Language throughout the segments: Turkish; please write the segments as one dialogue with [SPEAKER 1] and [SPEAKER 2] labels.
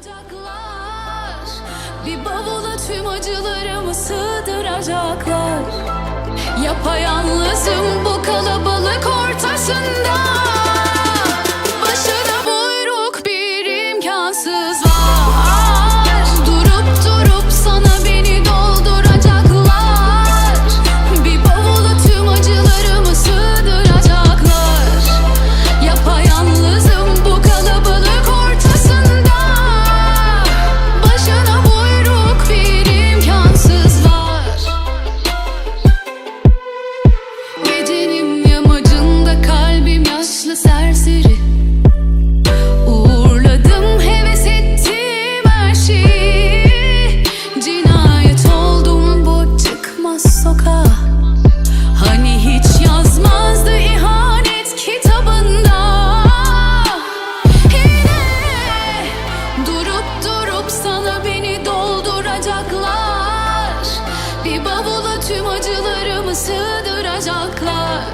[SPEAKER 1] Sığdıracaklar Bir bavula tüm acılarımı sığdıracaklar. Yapayalnızım Bavula tüm acılarımı sığdıracaklar.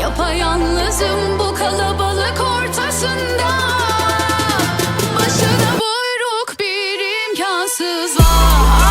[SPEAKER 1] Yapayalnızım bu kalabalık ortasında. Başına buyruk bir imkansızlığa